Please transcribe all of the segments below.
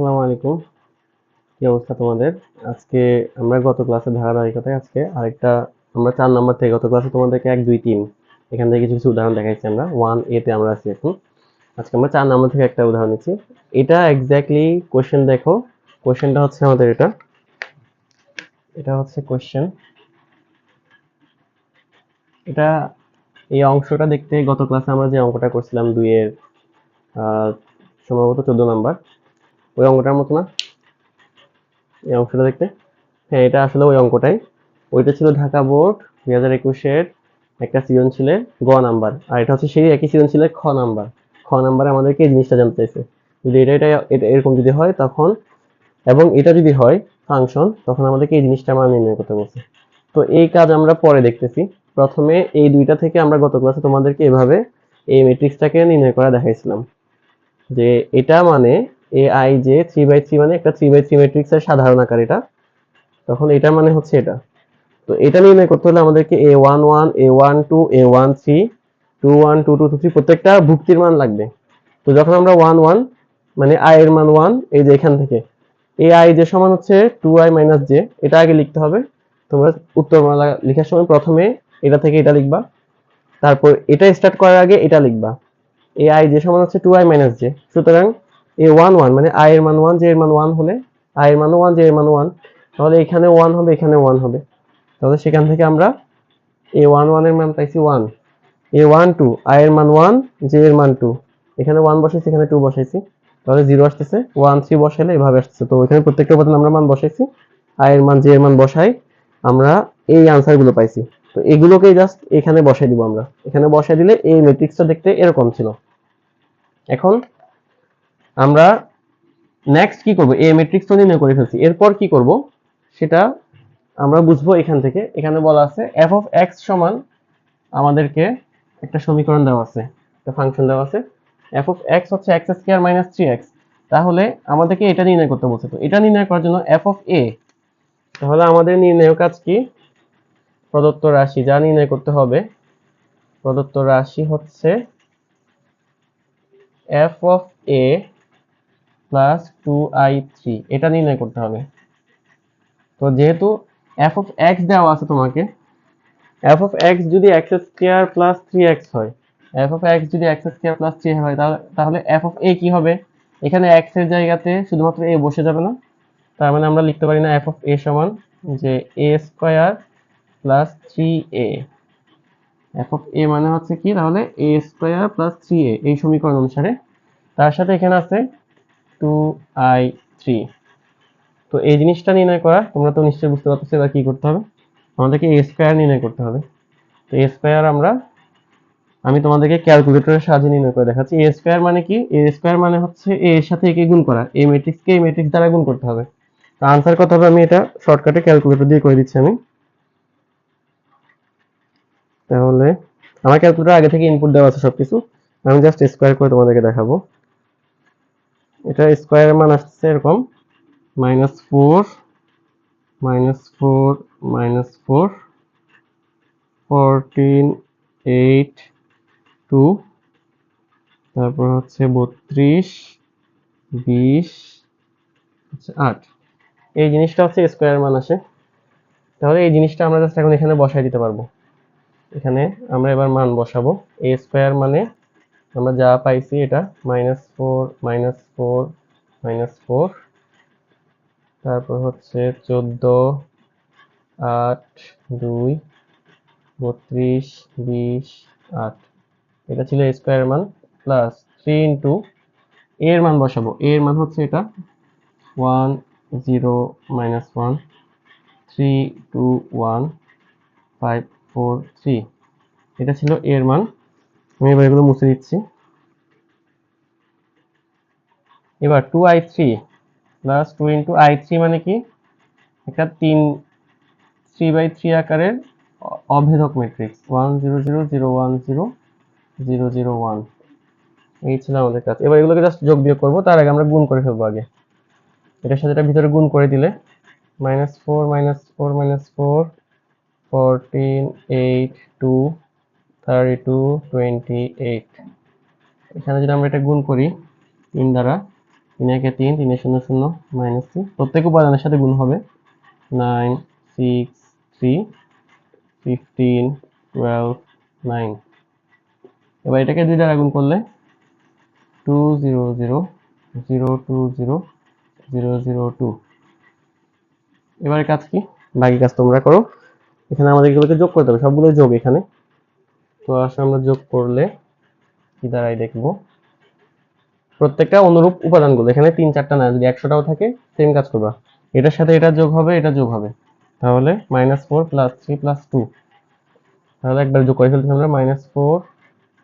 আসসালামু আলাইকুম। কি অবস্থা তোমাদের? আজকে আমরা গত ক্লাসে ধারাবাহিকতায় আজকে আরেকটা, আমরা চার নম্বর থেকে গত ক্লাসে তোমাদেরকে এক, দুই, তিন, এখান থেকে কিছু কিছু উদাহরণ দেখাইছি আমরা। ওয়ান এ তে আমরা আছি এখন। আজকে আমরা চার নম্বর থেকে একটা উদাহরণ নিচ্ছি। এটা এক্স্যাক্টলি কোশ্চেন দেখো। কোশ্চেনটা হচ্ছে আমাদের এটা। এটা হচ্ছে কোশ্চেন এটা, এই অংশটা দেখতে গত ক্লাসে আমরা যে অঙ্কটা করছিলাম দুইয়ের সম্ভবত চোদ্দ নাম্বার ওই অঙ্কটার মতো না? এই অংশটা দেখতে? হ্যাঁ এটা আসলে ওই অঙ্কটাই। ওইটা ছিল ঢাকা বোর্ড, দুই হাজার একুশের একটা সৃজনশীলের গ নাম্বার। আর এটা হচ্ছে সেই একই সৃজনশীলের খ নাম্বার। খ নাম্বারে আমাদেরকে এই জিনিসটা জানতে চাইছে? যদি এটা এটা এরকম যদি হয়, তখন এবং এটা যদি হয়, ফাংশন, তখন আমাদেরকে এই জিনিসটা আমরা নির্ণয় করতে বলছে। তো এই কাজ আমরা পরে দেখতেছি। প্রথমে এই দুইটা থেকে আমরা গত ক্লাসে তোমাদেরকে এভাবে এই ম্যাট্রিক্সটাকে নির্ণয় করা দেখাইছিলাম। যে এটা মানে এ আই যে থ্রি বাই থ্রি মানে একটা থ্রি বাই থ্রি ম্যাট্রিক্সের সাধারণ আকার এটা। তখন এটা মানে হচ্ছে এটা। তো এটা নির্ণয় করতে হলে আমাদেরকে A one one A one two A one three two one two two three প্রত্যেকটা ভুক্তির মান লাগবে। তো যখন আমরা ওয়ান ওয়ান মানে আই এর মান ওয়ান এই যে এখান থেকে এ আই যে সমান হচ্ছে টু আই মাইনাস জে এটা আগে লিখতে হবে। তোমরা উত্তরমালা লেখার সময় প্রথমে এটা থেকে এটা লিখবা। তারপর এটা স্টার্ট করার আগে এটা লিখবা। এ আই যে সমান হচ্ছে টু আই মাইনাস জে সুতরাং এ ওয়ান ওয়ান মানে আই এর মান ওয়ান জে এর মান ওয়ান হলে আই এর মান ওয়ান জে এর মান ওয়ান তাহলে এখানে ওয়ান হবে, এখানে ওয়ান হবে। তাহলে সেখান থেকে আমরা এ ওয়ান ওয়ানের মান পাইছি one A one two I এর মান ওয়ান জে এর মান টু এখানে ওয়ান বসাইছি, এখানে টু বসাইছি। তাহলে জিরো আসতেছে ওয়ান থ্রি বসাইলে এভাবে আসতেছে। তো এখানে প্রত্যেকটা উপাদান আমরা মান বসাইছি। আই এর মান জে এর মান বসাই, আমরা এই আনসারগুলো পাইছি। তো এগুলোকে জাস্ট এখানে বসাই দিব আমরা। এখানে বসাই দিলে এই ম্যাট্রিক্সটা দেখতে এরকম ছিল। এখন আমরা নেক্সট কি করব? এই ম্যাট্রিক্স তো নির্ণয় করে ফেলছি। এরপর কি করব? সেটা আমরা বুঝব এখান থেকে। এখানে বলা আছে এফ অফ এক্স সমান আমাদেরকে একটা সমীকরণ দেওয়া আছে। একটা ফাংশন দেওয়া আছে। এফ অফ এক্স হচ্ছে X square minus three X তাহলে আমাদেরকে এটা নির্ণয় করতে বলছে তো। এটা নির্ণয় করার জন্য এফ অফ এ তাহলে আমাদের নির্ণয় কাজ কি? প্রদত্ত রাশি। যা নির্ণয় করতে হবে, প্রদত্ত রাশি হচ্ছে F of A plus two I three এটা নির্ণয় করতে হবে। তো যেহেতু এফ অফ এক্স দেওয়া আছে তোমাকে এফ অফ এক্স যদি X square plus three X হয় এফ অফ এক্স যদি এক্স স্কোয়ার প্লাস থ্রি হয়, তাহলে এফ অফ এ কি হবে? এখানে এক্সের জায়গাতে শুধুমাত্র এ বসে যাবে না। তার মানে আমরা লিখতে পারি না এফ অফ এ সমান যে A square plus three A F of A মানে হচ্ছে কি? তাহলে A square plus three A এই সমীকরণ অনুসারে। তার সাথে এখানে আছে টু আই থ্রি তো এই জিনিসটা নির্ণয় করা, তোমরা তো নিশ্চয়ই বুঝতে পারছ এবার কি করতে হবে। আমাদেরকে এ স্কোয়ার নির্ণয় করতে হবে। তো এ স্কোয়ার আমরা, আমি তোমাদেরকে ক্যালকুলেটরের সাহায্যে নির্ণয় করে দেখাচ্ছি। এ স্কোয়ার মানে কি? এ স্কোয়ার মানে হচ্ছে এ এর সাথে একে গুণ করা। এই ম্যাট্রিক্সকে এই ম্যাট্রিক্স দ্বারা গুণ করতে হবে। তো আনসার কত হবে? আমি এটা শর্টকাটে ক্যালকুলেটর দিয়ে করে দিচ্ছি আমি। তাহলে, আমার ক্যালকুলেটর আগে থেকে ইনপুট দেওয়া আছে সবকিছু। আমি জাস্ট স্কোয়ার করে তোমাদেরকে দেখাবো। এটা স্কোয়ারের মান আসছে এরকম minus four minus four minus four fourteen eight two তারপর হচ্ছে বত্রিশ, বিশ আট। এই জিনিসটা হচ্ছে স্কোয়ার মান আসে। তাহলে এই জিনিসটা আমরা জাস্ট এখন এখানে বসাই দিতে পারব। এখানে আমরা এবার মান বসাবো। এ স্কোয়ার মানে আমরা যা পাইছি এটা minus four minus four minus four তারপর হচ্ছে চোদ্দ, আট, দুই, বত্রিশ, বিশ, আট। এটা ছিল স্কোয়ার মান প্লাস থ্রি ইন্টু এর মান বসাবো। এর মান হচ্ছে এটা one zero minus one three two one five four three এটা ছিল এর মান। আমি এবার এগুলো মুছে দিচ্ছি এবার two I three plus two into I three মানে কি? একটা তিন থ্রি বাই থ্রি আকারের অভেদক matrix one zero zero zero one zero zero zero one এই ছিল আমাদের কাছে এবার এগুলোকে জাস্ট যোগ বিয়োগ করব, তার আগে আমরা গুণ করে ফেলব আগে। এটার সাথে এটা ভিতরে গুণ করে দিলে minus four minus four minus four fourteen eight two thirty two twenty eight এখানে যদি আমরা এটা গুণ করি, তিন দ্বারা, তিন একে তিন, তিনে শূন্য শূন্য মাইনাস থ্রি প্রত্যেক উপাদানের সাথে গুণ হবে nine six three fifteen twelve nine এবার এটাকে দুই দ্বারা গুণ করলে two zero zero zero two zero zero zero two এবারে কাজ কি? বাকি কাজ তোমরা করো। এখানে আমাদের এগুলোকে যোগ করতে হবে। সবগুলো যোগ এখানে। তো আসলে আমরা যোগ করলে কি দাঁড়াই দেখব? প্রত্যেকটা অনুরূপ উপাদানগুলো, এখানে তিন, চারটা না, যদি একশোটাও থাকে সেম কাজ করবা। এটার সাথে এটা যোগ হবে, এটা যোগ হবে। তাহলে minus four plus three plus two তাহলে একবার যোগ করে ফেলতে আমরা মাইনাস ফোর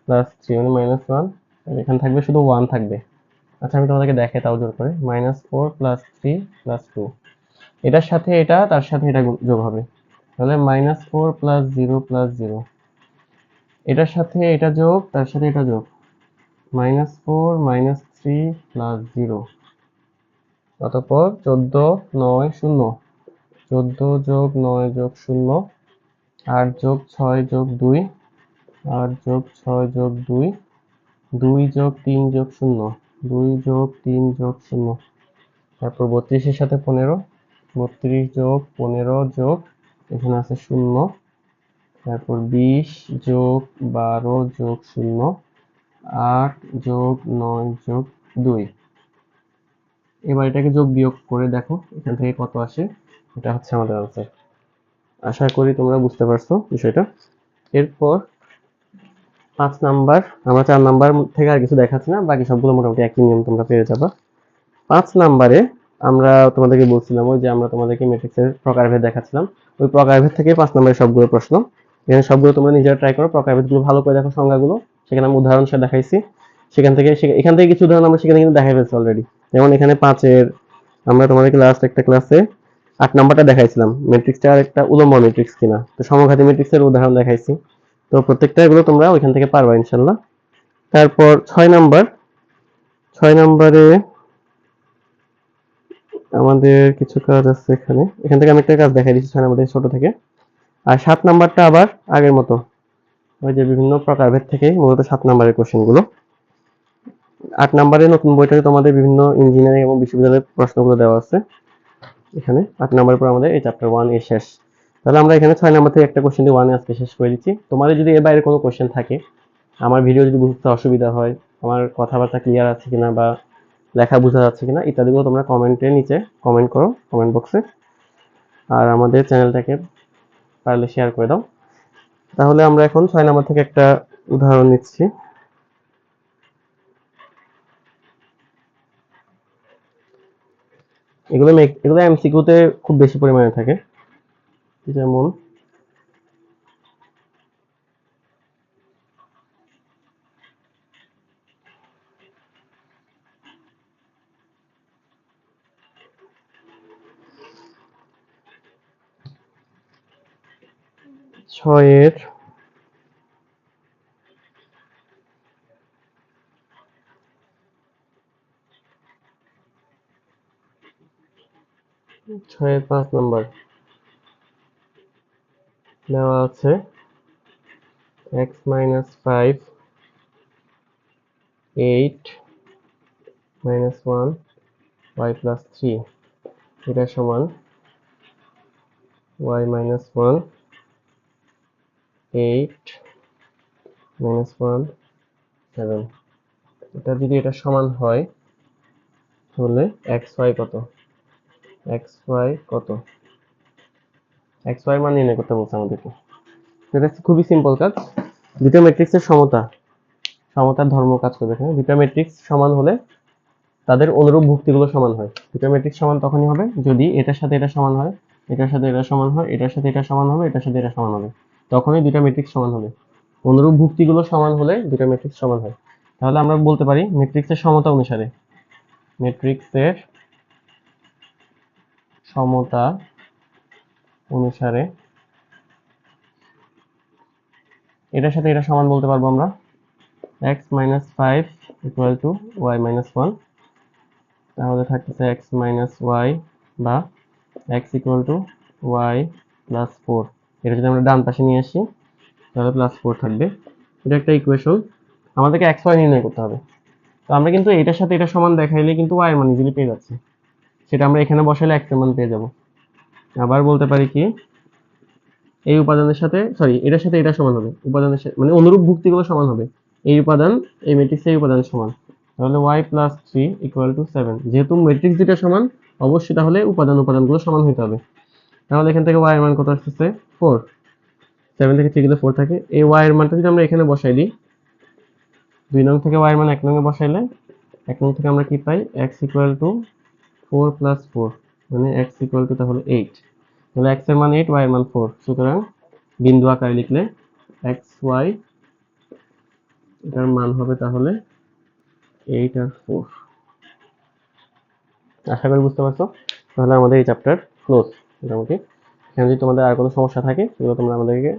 প্লাস থ্রি মানে মাইনাস ওয়ান এখানে থাকবে শুধু ওয়ান থাকবে। আচ্ছা আমি তোমাদেরকে দেখে তাও জোর করে। Minus four plus three plus two এটার সাথে এটা, তার সাথে এটা যোগ হবে। তাহলে minus four plus zero plus zero এটার সাথে এটা যোগ, তার সাথে এটা যোগ। Minus four, minus three, plus zero. অতঃপর চোদ্দ, নয়, শূন্য। চোদ্দ যোগ নয় যোগ শূন্য, আট যোগ ছয় যোগ দুই, আট যোগ ছয় যোগ দুই দুই যোগ তিন যোগ শূন্য, দুই যোগ তিন যোগ শূন্য। তারপর বত্রিশের সাথে পনেরো, বত্রিশ যোগ পনেরো যোগ, এখানে আছে শূন্য। তারপর বিশ যোগ বারো যোগ শূন্য, আট যোগ নয় যোগ দুই। এবার এটাকে যোগ বিয়োগ করে দেখো, এখান থেকে কত আসে, এটা হচ্ছে আমাদের আনসার আশা করি তোমরা বুঝতে পারছ বিষয়টা। এরপর পাঁচ নাম্বার, আমরা চার নাম্বার থেকে আর কিছু দেখাচ্ছি না, বাকি সবগুলো মোটামুটি একই নিয়ম তোমরা পেয়ে যাবা। পাঁচ নাম্বারে আমরা তোমাদেরকে বলছিলাম ওই যে আমরা তোমাদেরকে ম্যাট্রিক্সের প্রকারভেদ দেখাচ্ছিলাম। ওই প্রকারভেদ থেকে পাঁচ নাম্বারের সবগুলো প্রশ্ন। এখানে সবগুলো তোমরা নিজেরা ট্রাই করো প্রকারভেদগুলো ভালো করে দেখো সংজ্ঞাগুলো। সেখানে আমি উদাহরণ সহ দেখাইছি। সেখান থেকে এখান থেকে কিছু উদাহরণ আমরা সেখানে কিন্তু দেখাই ফেলছি অলরেডি যেমন এখানে পাঁচের, আমরা তোমাদেরকে লাস্ট একটা ক্লাসে আট নাম্বারটা দেখাইছিলাম। ম্যাট্রিক্সটা আর একটা উলম্ব ম্যাট্রিক্স কিনা। তো সমঘাতী ম্যাট্রিক্সের উদাহরণ দেখাইছি। তো প্রত্যেকটা এগুলো তোমরা ওইখান থেকে পারবা ইনশাল্লাহ তারপর ছয় নাম্বার। ছয় নাম্বারে আমাদের কিছু কাজ আছে এখানে। এখান থেকে আমি একটা কাজ দেখাই দিচ্ছি, ছয় নাম্বার ছোট থেকে। আর সাত নাম্বারটা আবার আগের মতো। ওই যে বিভিন্ন প্রকারভেদ থেকে মূলত সাত নাম্বারের কোশ্চেনগুলো। আট নাম্বারে নতুন বইটাতে তোমাদের বিভিন্ন ইঞ্জিনিয়ারিং এবং বিশ্ববিদ্যালয়ের প্রশ্নগুলো দেওয়া আছে। এখানে আট নাম্বারের পর আমাদের এই চ্যাপ্টার ওয়ান এ শেষ। তাহলে আমরা এখানে ছয় নাম্বার থেকে একটা কোশ্চেন দিয়ে ওয়ানে আজকে শেষ করে দিচ্ছি। তোমাদের যদি এর বাইরে কোনো কোশ্চেন থাকে, আমার ভিডিও যদি বুঝতে অসুবিধা হয়, আমার কথাবার্তা ক্লিয়ার আছে কিনা বা লেখা বোঝা যাচ্ছে কিনা, ইত্যাদিগুলো তোমরা কমেন্টের নিচে কমেন্ট করো কমেন্ট বক্সে আর আমাদের চ্যানেলটাকে পারলে শেয়ার করে দাও। তাহলে আমরা এখন ছয় নাম্বার থেকে একটা উদাহরণ নিচ্ছি। এগুলো এগুলো এমসিকিউতে খুব বেশি পরিমাণে থাকে। যেমন ছয়ের ছয়ের পাঁচ নম্বর। দেওয়া আছে। X minus five, eight minus one, Y plus three. এটা সমান Y minus one. Eight minus one seven এটা যদি এটা সমান হয়, তাহলে এক্স ওয়াই কত? এক্স ওয়াই কত? এক্স ওয়াই মান নির্ণয় করতে বলছে আমাদেরকে। এটা খুবই সিম্পল কাজ। দুটো ম্যাট্রিক্সের সমতা। সমতার ধর্ম কাজ করবে এখানে। দুটো ম্যাট্রিক্স সমান হলে তাদের অনুরূপ ভুক্তিগুলো সমান হয়। দুটো ম্যাট্রিক্স সমান তখনই হবে যদি এটার সাথে এটা সমান হয়। এটার সাথে এটা সমান হয়। এটার সাথে এটা সমান হবে। এটার সাথে এটা সমান হবে। তখনই দুটো ম্যাট্রিক্স সমান হবে। অনুরূপ ভুক্তিগুলো সমান হলে দুটো ম্যাট্রিক্স সমান হয়। তাহলে আমরা বলতে পারি ম্যাট্রিক্সের সমতা অনুসারে। ম্যাট্রিক্সের সমতা অনুসারে এটার সাথে এটা সমান বলতে পারব আমরা। x minus five equal to Y minus one তাহলে থাকতেছে x মাইনাস ওয়াই বা x equal to Y plus four এটা যদি আমরা ডান পাশে নিয়ে আসি, তাহলে প্লাস ফোর থাকবে। এটা একটা ইকুয়েশন আমাদেরকে x ওয়াই নির্ণয় করতে হবে। তো আমরা কিন্তু এটার সাথে এটা সমান দেখাইলে কিন্তু y এর মান ইজিলি পেয়ে যাচ্ছি। সেটা আমরা এখানে বসাইলে x এর মান পেয়ে যাব। আবার বলতে পারি কি, এই উপাদানের সাথে সরি এটার সাথে এটা সমান হবে। উপাদানের সাথে মানে অনুরূপ ভুক্তিগুলো সমান হবে। এই উপাদান, এই ম্যাট্রিক্সের এই উপাদান সমান। তাহলে Y plus three equal to seven যেহেতু ম্যাট্রিক্স দুটা সমান, অবশ্যই তাহলে উপাদান, উপাদানগুলো সমান হতে হবে। তাহলে এখান থেকে এর মান কত আসতেছে? ফোর সেভেন থেকে থ্রি গেলে ফোর থাকে। এই এর মানটা যদি আমরা এখানে বসাই দিই, দুই নং থেকে এর মান এক নঙ্গে বসাইলে, এক নং থেকে আমরা কি পাই? x equal to four plus four মানে ইকুয়াল টু তাহলে এইট তাহলে x এর মান এইট y এর মান ফোর সুতরাং বিন্দু আকারে লিখলে এক্স ওয়াই এটার মান হবে তাহলে এইট আর ফোর আশা করি বুঝতে পারছ? তাহলে আমাদের এই চ্যাপ্টার ক্লোজ মোটামুটি। এখানে যদি তোমাদের আর কোনো সমস্যা থাকে, সেগুলো তোমরা আমাদেরকে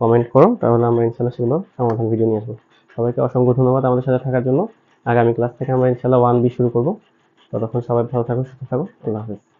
কমেন্ট করো, তাহলে আমরা ইনশাল্লাহ সেগুলো সমাধান ভিডিও নিয়ে আসব। সবাইকে অসংখ্য ধন্যবাদ আমাদের সাথে থাকার জন্য। আগামী ক্লাস থেকে আমরা ইনশাল্লাহ ওয়ান বি শুরু করব। ততক্ষণ সবাই ভালো থাকো, সুস্থ থাকো। আল্লাহ হাফেজ।